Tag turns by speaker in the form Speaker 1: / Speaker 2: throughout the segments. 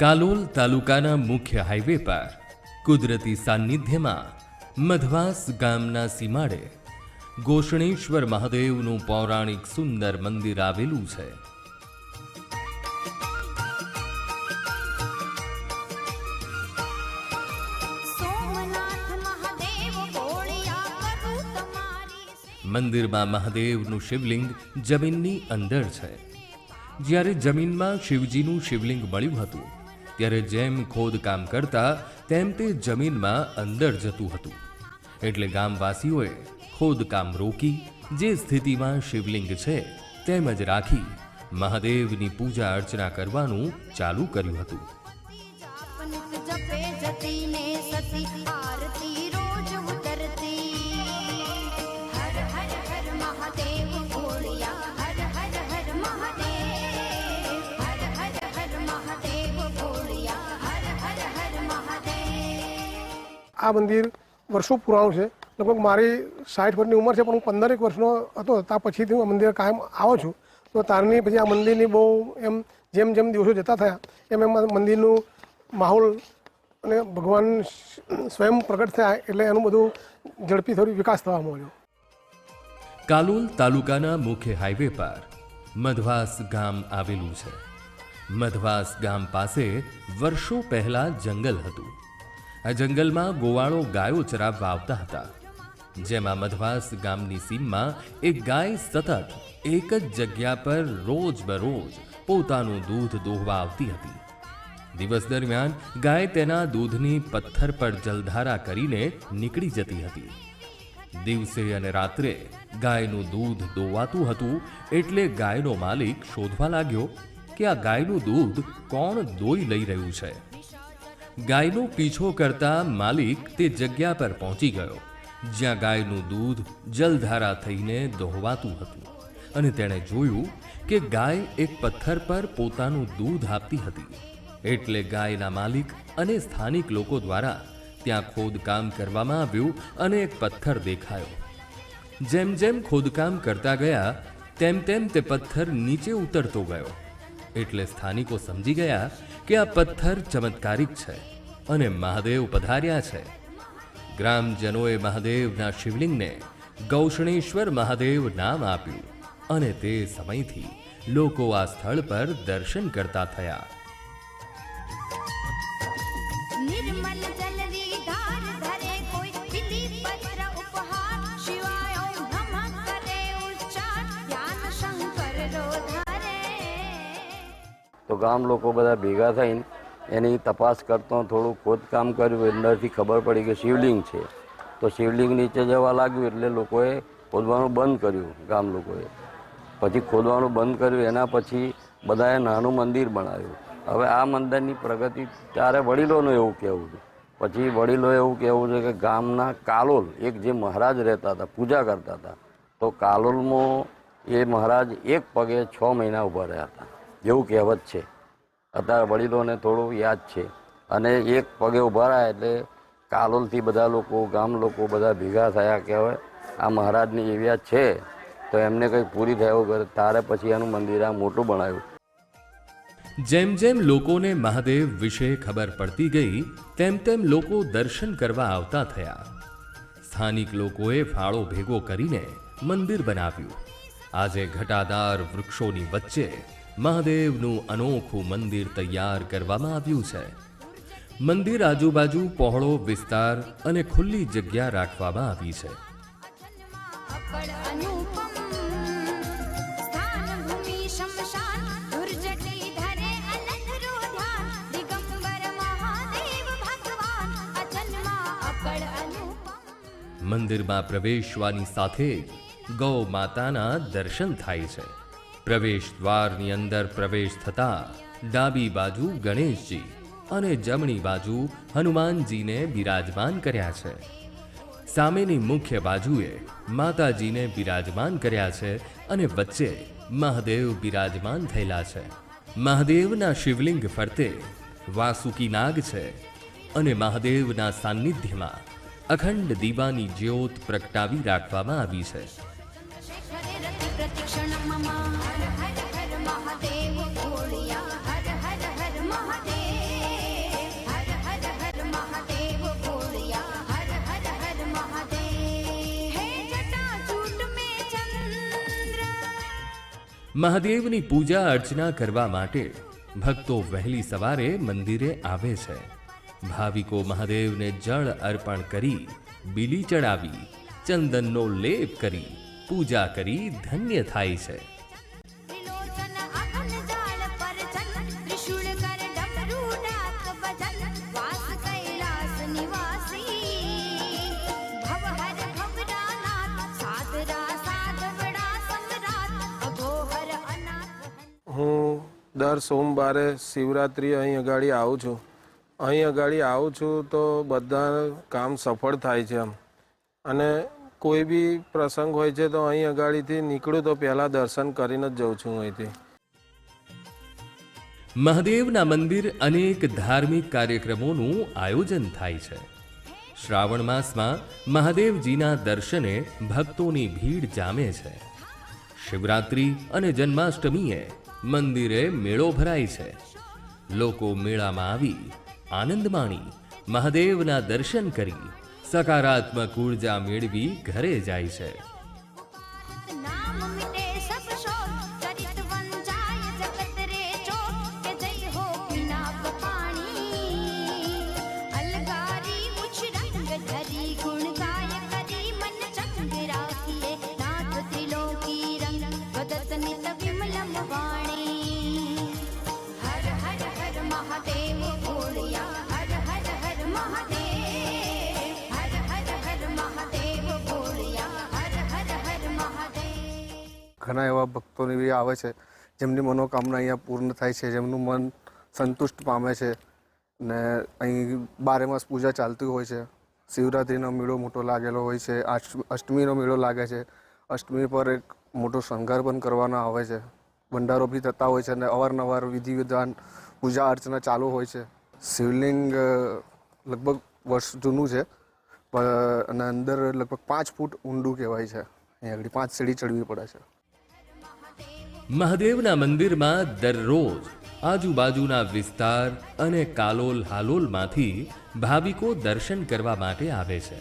Speaker 1: કાલોલ તાલુકાના મુખ્ય હાઈવે પર કુદરતી સાનિધ્યમાં મધવાસ ગામના સીમાડે ગોષણેશ્વર મહાદેવનું પૌરાણિક સુંદર મંદિર આવેલું છે. મંદિરમાં મહાદેવનું શિવલિંગ જમીનની અંદર છે જ્યારે જમીનમાં શિવજીનું શિવલિંગ મળ્યું હતું ત્યારે જેમ ખોદકામ કરતા, તેમ તે જમીનમાં અંદર જતું હતું. એટલે ગામવાસીઓએ ખોદકામ રોકી, જે સ્થિતિમાં શિવલિંગ છે તેમ જ રાખી મહાદેવની પૂજા અર્ચના કરવાનું ચાલુ કર્યું હતું.
Speaker 2: આ મંદિર વર્ષો પુરાણું છે. લગભગ મારી સાઠ વર્ષની ઉંમર છે, પણ હું પંદરેક વર્ષનો હતો. ત્યાં પછીથી હું આ મંદિર કાયમ આવું છું. તો તારની પછી આ મંદિરની બહુ એમ જેમ જેમ દિવસો જતા થયા, એમ એમ મંદિરનું માહોલ અને ભગવાન સ્વયં પ્રગટ થયા એટલે એનું બધું ઝડપી થોડી વિકાસ થવા માંડ્યો.
Speaker 1: કાલોલ તાલુકાના મુખ્ય હાઈવે પર મધવાસ ગામ આવેલું છે. મધવાસ ગામ પાસે વર્ષો પહેલા જંગલ હતું. આ જંગલમાં ગોવાળો ગાયો ચરાવવા આવતા હતા. જેમાં મધવાસ ગામની સીમમાં એક ગાય સતત એક જ જગ્યા પર રોજ બરોજ પોતાનું દૂધ દોહવા આવતી હતી. દિવસ દરમિયાન ગાય તેના દૂધની પથ્થર પર જલધારા કરીને નીકળી જતી હતી. દિવસે અને રાત્રે ગાયનું દૂધ દોવાતું હતું એટલે ગાયનો માલિક શોધવા લાગ્યો કે આ ગાયનું દૂધ કોણ દોઈ લઈ રહ્યું છે? ગાયનો પીછો કરતા માલિક તે જગ્યા પર પહોંચી ગયો, જ્યાં ગાયનું દૂધ જલધારા થઈને દોહવાતું હતું અને તેણે જોયું કે ગાય એક પથ્થર પર પોતાનું દૂધ આપતી હતી. એટલે ગાયના માલિક અને સ્થાનિક લોકો દ્વારા ત્યાં ખોદકામ કરવામાં આવ્યું અને એક પથ્થર દેખાયો. જેમ જેમ ખોદકામ કરતા ગયા, તેમ તેમ તે પથ્થર નીચે ઉતરતો ગયો. એટલે સ્થાનિકો સમજી ગયા કે આ પથ્થર ચમત્કારિક છે. અને મહાદેવ પધાર્યા છે. ગ્રામજનોએ મહાદેવના શિવલિંગને ગૌષણેશ્વર મહાદેવ નામ આપ્યું અને તે સમયથી લોકો આ સ્થળ પર દર્શન કરતા થયા.
Speaker 3: તો ગામ લોકો બધા ભેગા થઈને એની તપાસ કરતો થોડું ખોદકામ કર્યું, અંદરથી ખબર પડી કે શિવલિંગ છે. તો શિવલિંગ નીચે જવા લાગ્યું એટલે લોકોએ ખોદવાનું બંધ કર્યું, ગામ લોકોએ. પછી ખોદવાનું બંધ કર્યું, એના પછી બધાએ નાનું મંદિર બનાવ્યું. હવે આ મંદિરની પ્રગતિ ત્યારે વડીલોનું એવું કહેવું છે. પછી વડીલોએ એવું કહેવું છે કે ગામના કાલોલ, એક જે મહારાજ રહેતા હતા, પૂજા કરતા હતા, તો કાલોલમાં એ મહારાજ એક પગે છ મહિના ઊભા રહ્યા હતા. એવું કહેવત છે. અત્યારે વડીલોને થોડું યાદ છે. અને એક પગે ઊભા રહ્યા એટલે કાલોલથી બધા લોકો, ગામ લોકો બધા ભેગા થયા કહેવાય આ મહારાજની એવી છે, તો એમને કંઈક પૂરી થયો કરે તારે પછી એનું મંદિર આ મોટું બનાવ્યું.
Speaker 1: જેમ જેમ લોકોને મહાદેવ વિશે ખબર પડતી ગઈ, તેમ તેમ લોકો દર્શન કરવા આવતા થયા. સ્થાનિક લોકોએ ફાળો ભેગો કરીને મંદિર બનાવ્યું. આજે ઘટાદાર વૃક્ષોની વચ્ચે મહાદેવનું અનોખું મંદિર તૈયાર કરવામાં આવ્યું છે. મંદિર આજુબાજુ પહોળો વિસ્તાર અને ખુલ્લી જગ્યા રાખવામાં આવી છે. મંદિરમાં પ્રવેશવાની સાથે જ ગૌ માતાના દર્શન થાય છે. પ્રવેશ દ્વારની અંદર પ્રવેશ થતા ડાબી બાજુ ગણેશજી અને જમણી બાજુ હનુમાનજીને બિરાજમાન કર્યા છે. સામેની મુખ્ય બાજુએ માતાજીને બિરાજમાન કર્યા છે અને વચ્ચે મહાદેવ બિરાજમાન થયેલા છે. મહાદેવના શિવલિંગ ફરતે વાસુકી નાગ છે અને મહાદેવના સાનિધ્યમાં અખંડ દીવાની જ્યોત પ્રગટાવી રાખવામાં આવી છે. મહાદેવની પૂજા અર્ચના કરવા માટે ભક્તો વહેલી સવારે મંદિરે આવે છે. ભાવિકો મહાદેવને જળ અર્પણ કરી બીલી ચડાવી, ચંદનનો લેપ કરી, પૂજા કરી ધન્ય થાય છે.
Speaker 4: દર સોમવારે શિવરાત્રિ અહીં અગાડી આવું છું. અહીં અગાડી આવું છું તો બધા કામ સફળ થાય છે આમ અને કોઈ બી પ્રસંગ હોય છે તો અહીં અગાડીથી નીકળું તો પહેલાં દર્શન કરીને જ જઉં છું અહીંથી.
Speaker 1: મહાદેવના મંદિર અનેક ધાર્મિક કાર્યક્રમોનું આયોજન થાય છે. શ્રાવણ માસમાં મહાદેવજીના દર્શને ભક્તોની ભીડ જામે છે. શિવરાત્રિ અને જન્માષ્ટમીએ મંદિરે મેળો ભરાય છે. લોકો મેળામાં આવી આનંદ માણી મહાદેવના દર્શન કરી સકારાત્મક ઊર્જા મેળવી ઘરે જાય છે.
Speaker 5: ઘણા એવા ભક્તોને બી આવે છે, જેમની મનોકામના અહીંયા પૂર્ણ થાય છે, જેમનું મન સંતુષ્ટ પામે છે ને અહીં બારે માસ પૂજા ચાલતી હોય છે. શિવરાત્રિનો મેળો મોટો લાગેલો હોય છે અષ્ટમીનો મેળો લાગે છે. અષ્ટમી પર એક મોટો શણગાર પણ કરવાનો આવે છે. ભંડારો બી થતા હોય છે અને અવારનવાર વિધિ વિધાન પૂજા અર્ચના ચાલુ હોય છે. શિવલિંગ લગભગ વર્ષ જૂનું છે અને અંદર લગભગ પાંચ ફૂટ ઊંડું કહેવાય છે. અહીં આગળ પાંચ સીડી ચડવી પડે છે.
Speaker 1: મહાદેવના મંદિરમાં દરરોજ આજુબાજુના વિસ્તાર અને કાલોલ હાલોલમાંથી ભાવિકો દર્શન કરવા માટે આવે છે.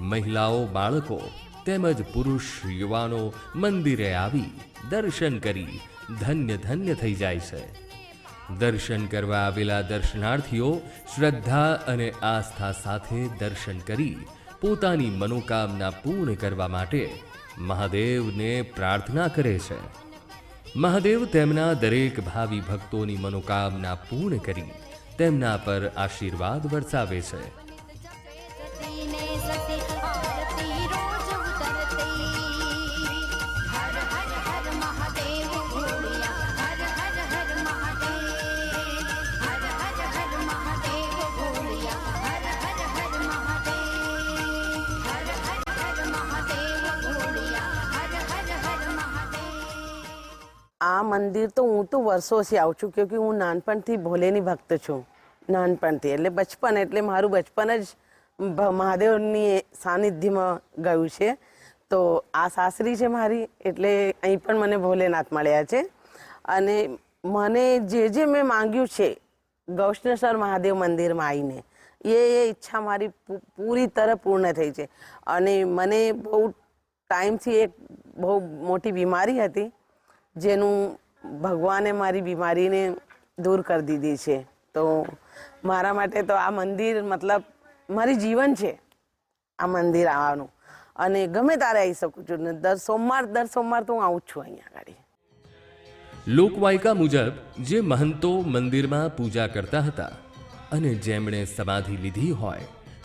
Speaker 1: મહિલાઓ, બાળકો તેમજ પુરુષ, યુવાનો મંદિરે આવી દર્શન કરી ધન્ય ધન્ય થઈ જાય છે. દર્શન કરવા આવેલા દર્શનાર્થીઓ શ્રદ્ધા અને આસ્થા સાથે દર્શન કરી પોતાની મનોકામના પૂર્ણ કરવા માટે મહાદેવને પ્રાર્થના કરે છે. મહાદેવ તેમના દરેક ભાવિ ભક્તોની મનોકામના પૂર્ણ કરી તેમના પર આશીર્વાદ વરસાવે છે.
Speaker 6: મંદિર તો હું તો વર્ષોથી આવું છું કેમકે હું નાનપણથી ભોલેની ભક્ત છું, નાનપણથી. એટલે બચપન, એટલે મારું બચપન જ મહાદેવની સાનિધ્યમાં ગયું છે. તો આ સાસરી છે મારી, એટલે અહીં પણ મને ભોલેનાથ મળ્યા છે. અને મને જે જે મેં માંગ્યું છે ગૌષ્ણેશ્વર મહાદેવ મંદિરમાં આવીને, એ એ ઈચ્છા મારી પૂરી તરહ પૂર્ણ થઈ છે. અને મને બહુ ટાઈમથી એક બહુ મોટી બીમારી હતી, જેનું ભગવાને મારી બીમારીને દૂર કરી દીધી છે. તો મારા માટે તો આ મંદિર મતલબ મારી જીવન છે, આ મંદિર આવવાનું. અને ગમે તારે આવી શકું છું. ને દર સોમવાર દર સોમવાર તો હું આવું છું અહીંયા આગળ
Speaker 1: લોકવાયકા મુજબ જે મહંતો મંદિરમાં પૂજા કરતા હતા અને જેમણે સમાધિ લીધી હોય,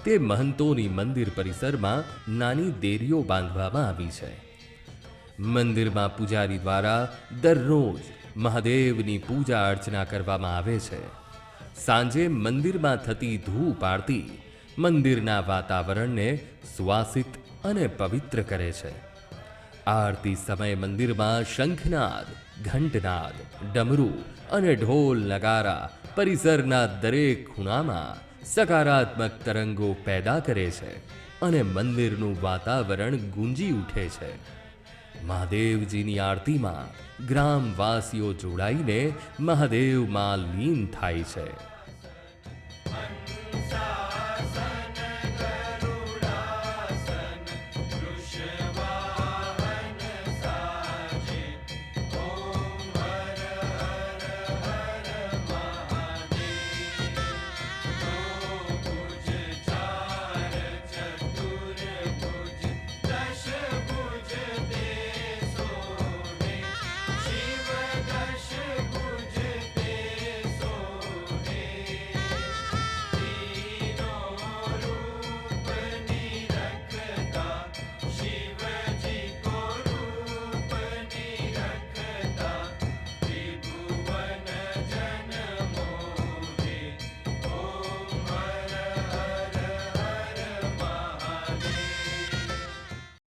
Speaker 1: તે મહંતોની મંદિર પરિસરમાં નાની દેરીઓ બાંધવામાં આવી છે. મંદિરમાં પૂજારી દ્વારા દરરોજ મહાદેવની પૂજા અર્ચના કરવામાં આવે છે. સાંજે મંદિરમાં થતી ધૂપ આરતી મંદિરના વાતાવરણને સુવાસિત અને પવિત્ર કરે છે. આરતી સમયે મંદિરમાં શંખનાદ, ઘંટનાદ, ડમરું અને ઢોલ નગારા પરિસરના દરેક ખૂણામાં સકારાત્મક તરંગો પેદા કરે છે અને મંદિરનું વાતાવરણ ગુંજી ઉઠે છે. મહાદેવજીની આરતીમાં ગ્રામવાસીઓ જોડાઈને મહાદેવમાં લીન થાય છે.